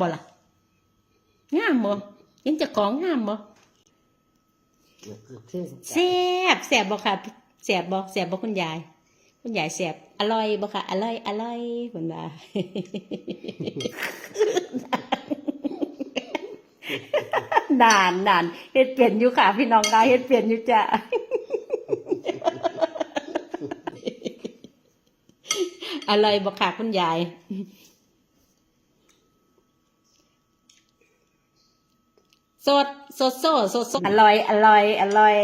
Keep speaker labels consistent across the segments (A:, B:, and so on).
A: บ่ล่ะงามบ่เห็นเจะของงามบ่แซ่บแซ่บบ่ค่ะแซ่บบ่แซ่บบ่คุณยาย คุณยายแซ่บอร่อยบ่ค่ะอร่อยอร่อยเพิ่นว่านานนานเฮ็ดเปลี่ยนอยู่ค่ะ พี่น้องกายเฮ็ดเปลี่ยนอยู่จ้ะอร่อยบ่ค่ะคุณยาย สด สดโซสดสดอร่อย อร่อย อร่อย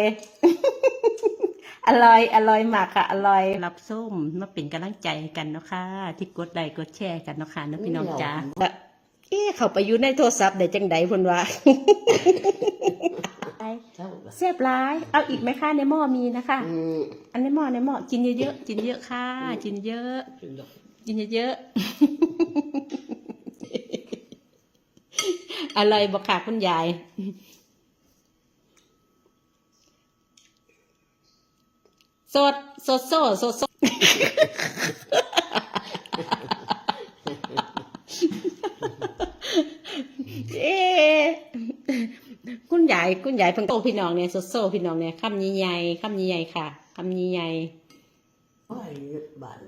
A: อร่อย อร่อยมากค่ะ อร่อย รับส้มมาเป็นกำลังใจกันเนาะค่ะ ที่กดไลค์กดแชร์กันเนาะค่ะเนาะพี่น้องจ้าเอ๊ะเขาไปอยู่ในโทรศัพท์ได้จังใดเพิ่นว่าเสียบร้าย เอาอีกไหมคะในหม้อมีนะคะ อันในหม้อในหม้อกินเยอะๆ กินเยอะค่ะ กินเยอะ กินเยอะๆ อร่อยบอกค่ะคุณยาย สด สดโซสดสดเอ๊คุณยายคุณยายเพิ่งโตพี่น้องเนี่ยสดโซพี่น้องเนี่ยคำใหญ่ๆคำใหญ่ๆค่ะคำใหญ่
B: โอ้ยบ้านตรงไหน
A: ๆ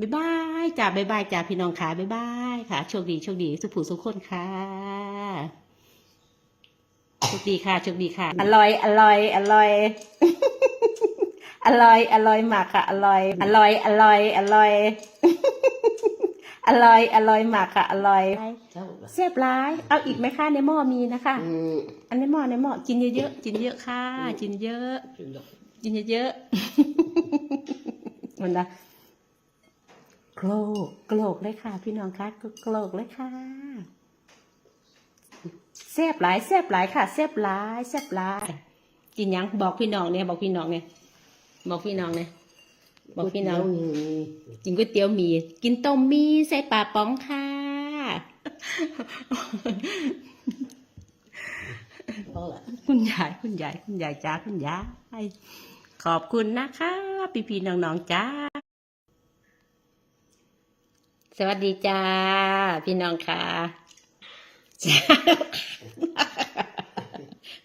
A: บ๊ายบายจ้าบ๊ายบายจ้าพี่น้องค่ะบ๊ายบายค่ะ โชคดีโชคดีสุขผู้สุขคนค่ะโชคดีค่ะโชคดีค่ะ อร่อย อร่อย อร่อย อร่อย อร่อยมากค่ะ อร่อย อร่อย อร่อย อร่อย อร่อย อร่อยมากค่ะ อร่อย
B: เจ้า
A: เสียบร้าย เอาอีกไหมคะในหม้อมีนะคะ
B: อืม
A: อันในหม้อในหม้อกินเยอะๆกินเยอะค่ะกินเยอะ กินเยอะๆมันละ โกรกโกรกเลยค่ะ พี่น้องคะโกรกเลยค่ะแซ่บหลายแซ่บหลายค่ะแซ่บหลายแซ่บหลายกินยังบอกพี่น้องเนี่ยบอกพี่น้องเนี่ยบอกพี่น้องเนี่ยบอกพี่น้องกินก๋วยเตี๋ยวหมีกินต้มหมีใส่ปลาป๋องค่ะคุณยายคุณยายคุณยายจ้าคุณยายขอบคุณนะคะ พี่พี่น้องๆจ้า สวัสดีจ้า พี่น้องค่ะจ้า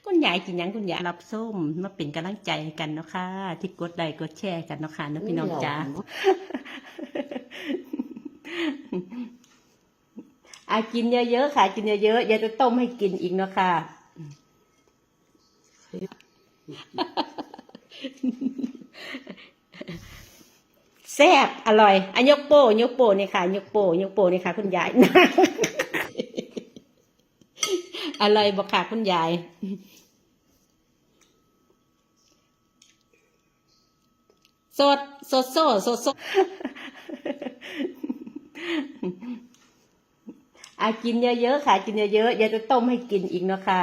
A: คุณยายกินหยังคุณยายรับส้มมาเป็นกำลังใจกันเนาะค่ะ ที่กดไลค์กดแชร์กันเนาะค่ะเนาะพี่น้องจ้าอากินเยอะๆค่ะ กินเยอะๆอย่าจะต้มให้กินอีกเนาะค่ะ แซ่บอร่อยอันยกโป้ยกโป้นี่ค่ะยกโป้ยกโป้นี่ค่ะ คุณยายอร่อยบอกค่ะคุณยายสดสดโซสดสดอากินเยอะๆค่ะ กินเยอะๆอย่าจะต้มให้กินอีกเนาะค่ะ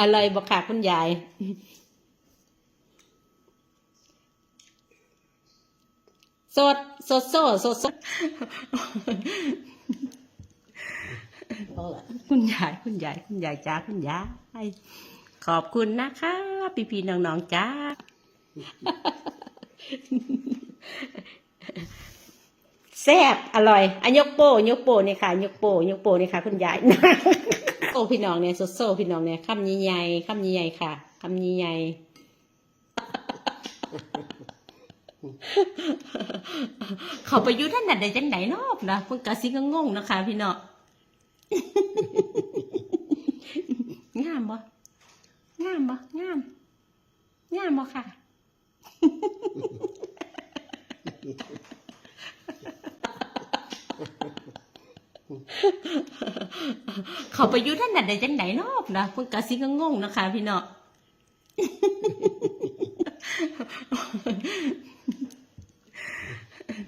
A: อร่อยบอกค่ะคุณยาย สด สดโซสดสด
B: เพราะว่า
A: คุณยายคุณยายคุณยายจ้าคุณยายขอบคุณนะคะ พี่พี่ๆน้องๆจ้าแซ่บอร่อยอันยกโป้ยกโป้นี่ค่ะ ยกโป้ยกโป้นี่ค่ะ คุณยายโอ้พี่น้องเนี่ยสดโซพี่น้องเนี่ยคำใหญ่ๆคำใหญ่ๆค่ะคำใหญ่ๆ เขาไปอยู่ท่านนัดได้จังไหนนาะนะคุณกะสิก็งงนะคะ พี่เน้องามบ่งามบ่งามงามบ่ค่ะเขาไปอยู่ท่านนัดได้จังไหนนาะนะคุณกะสิก็งงนะคะ พี่เน้อง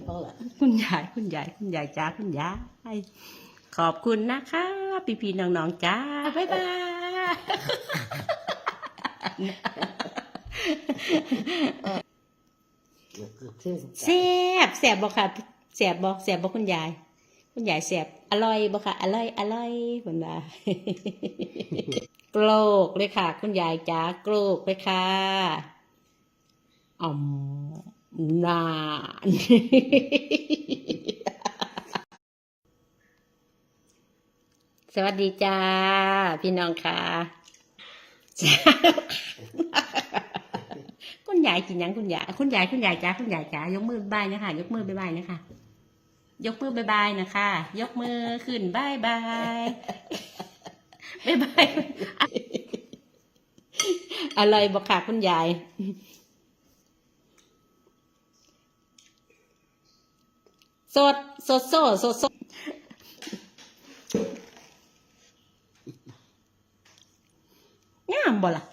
B: เพราะว่า
A: คุณยายคุณยายคุณยายจ้าคุณยายขอบคุณนะคะพี่พี่ๆน้องๆจ้าบ๊ายบายแซ่บแซ่บบ่ค่ะแซ่บบ่แซ่บบ่คุณยาย คุณยายแซ่บอร่อยบ่ค่ะอร่อยอร่อยเพิ่นว่าโกรกเลยค่ะ คุณยายจ้าโกรกเลยค่ะอ๋อม นาน สวัสดีจ้า พี่น้องค่ะจ้าคุณยายกินหยังคุณยายคุณยายคุณยายจ้าคุณยายจ้ายกมือบายนะคะยกมือบายบายนะคะยกมือบายบายนะคะ ยกมือขึ้นบายบายบายบายอะไรบอกค่ะคุณยาย สด สดสดสดสดงามบ่ล่ะ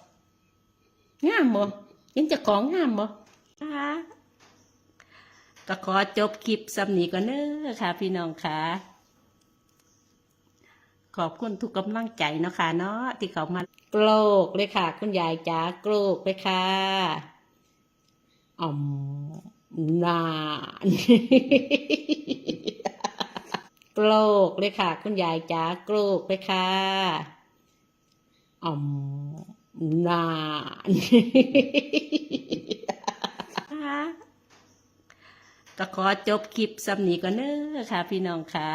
A: งามบ่ยังจะของงามบ่ค่ะก็ขอจบคลิปสำนีก่อนเน้อค่ะ พี่น้องค่ะ ขอบคุณทุกกำลังใจเนาะค่ะเนาะที่เขามาโกรกเลยค่ะ คุณยายจ๋าโกรกเลยค่ะอ๋อมนาน โกรกเลยค่ะ คุณยายจ๋าโกรกเลยค่ะอ๋อมนานค่ะก็ขอจบคลิปสำนีก่อนเน้อค่ะ พี่น้องค่ะ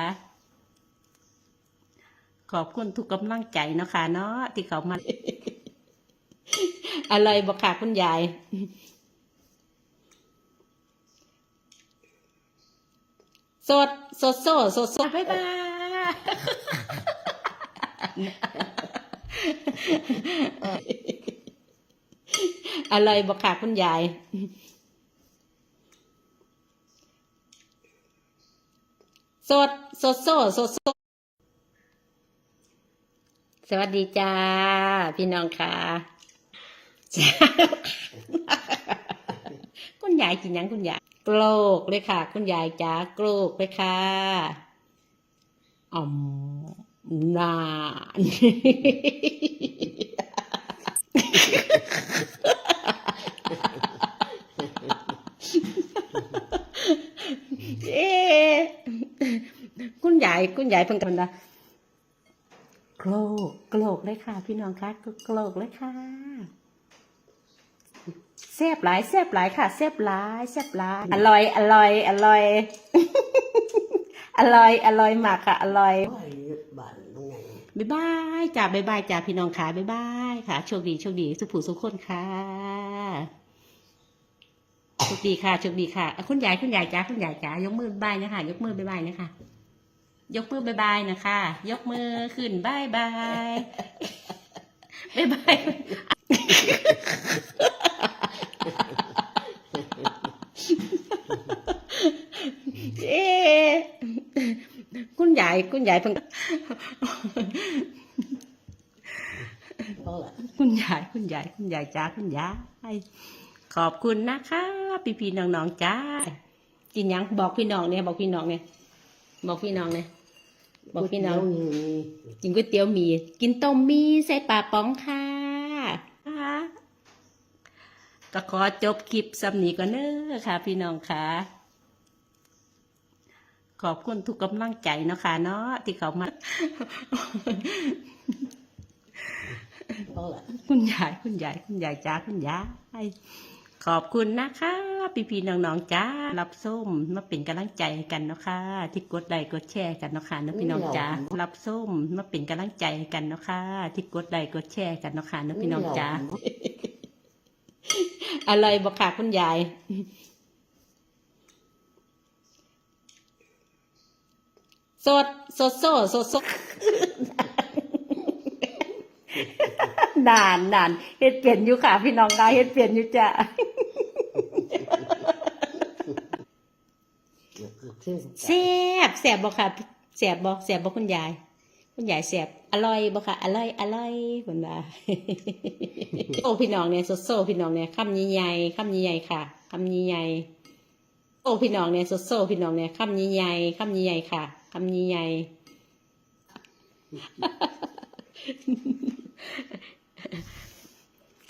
A: ขอบคุณทุกกำลังใจเนาะค่ะเนาะที่เขามา อะไรบอกค่ะคุณยาย สดสดสดสดสดบ๊ายบายอะไรบอกค่ะคุณยายสดสดสดสดสดสวัสดีจ้า พี่น้องค่ะจ้าคุณยายกินหยังคุณยายโกรกเลยค่ะ คุณยายจ้าโกรกเลยค่ะอ๋อมนานเอ๊คุณยายคุณยายเพิ่งกันนะโกรกโกรกเลยค่ะ พี่น้องคะโกรกเลยค่ะ แซ่บหลายแซ่บหลายค่ะแซ่บหลายแซ่บหลาย อร่อย อร่อย อร่อย อร่อย อร่อยมากค่ะ อร่อย
B: โอ้ยบ้านตรงไหน
A: บ๊ายบายจ้าบ๊ายบายจ้าพี่น้องค่ะบ๊ายบายค่ะ โชคดีโชคดีสุขผู้สุขคนค่ะโชคดีค่ะโชคดีค่ะอะคุณยายคุณยายจ้าคุณยายจ้ายกมือบายนะคะยกมือบายบายนะคะยกมือบายบายนะคะ ยกมือขึ้นบายบายบายบายเอ๊ะคุณยายคุณยายเพิ่ง
B: เพราะอะไร
A: คุณยายคุณยายคุณยายจ้าคุณยายขอบคุณนะคะพี่พี่ๆน้องๆจ้ากินหยังบอกพี่น้องเนี่ยบอกพี่น้องเนี่ยบอกพี่น้องเนี่ยบอกพี่น้อง
B: เดี๋ยวมี
A: กินก๋วยเตี๋ยวหมี กินต้มหมีใส่ปลาป๋องค่ะค่ะก็ขอจบคลิปสำนีก่อนเน้อค่ะ พี่น้องค่ะ ขอบคุณทุกกำลังใจเนาะค่ะเนาะที่เขามา
B: เพราะอะ
A: คุณยายคุณยายคุณยายจ้าคุณยายขอบคุณนะคะพี่พี่น้องๆจ้ารับส้มมาเป็นกำลังใจกันเนาะค่ะที่กดไลค์กดแชร์กันเนาะค่ะนะพี่น้องจ้ารับส้มมาเป็นกำลังใจกันเนาะค่ะที่กดไลค์กดแชร์กันเนาะค่ะนะพี่น้องจ้าอะไรบอกค่ะคุณยาย สดสดสดสดสดนานนานเฮ็ดเปลี่ยนอยู่ค่ะ พี่น้องกาเฮ็ดเปลี่ยนอยู่จ้ะ
B: เดี๋ยวคือชื่อ
A: แซ่บแซ่บบ่ค่ะแซ่บบ่แซ่บบ่คุณยาย คุณยายแซ่บอร่อยบ่ค่ะอร่อยอร่อยเพิ่นว่าโอ้พี่น้องเนี่ยสดโซพี่น้องเนี่ยคำใหญ่ๆคำใหญ่ๆค่ะคำใหญ่ๆ โอ้พี่น้องเนี่ยสดโซพี่น้องเนี่ยคำใหญ่ๆคำใหญ่ๆค่ะคำใหญ่ๆ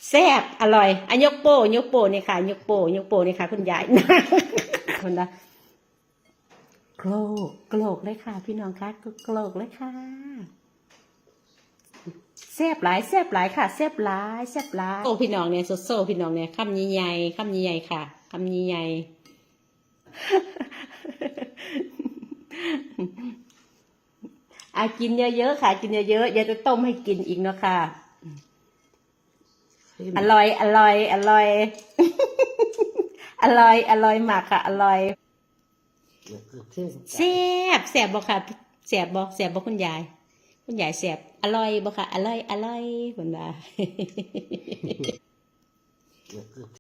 A: แซ่บอร่อยอันยกโป้ยกโป้นี่ยค่ะ ยกโป้ยกโป้นี่ยค่ะ คุณยายคนละโกรกโกรกเลยค่ะ พี่น้องคะโกรกเลยค่ะแซ่บหลายแซ่บหลายค่ะแซ่บหลายแซ่บหลายโอ้พี่น้องเนี่ยโซโซพี่น้องเนี่ยคำใหญ่ๆคำใหญ่ๆค่ะคำใหญ่ๆ อากินเยอะๆค่ะ กินเยอะๆอย่าจะต้มให้กินอีกเนาะค่ะ อร่อย อร่อย อร่อย อร่อย อร่อยมากค่ะ อร่อยแซ่บแซ่บบ่ค่ะแซ่บบ่แซ่บบ่คุณยาย คุณยายแซ่บอร่อยบ่ค่ะ อร่อย อร่อยเพิ่นว่า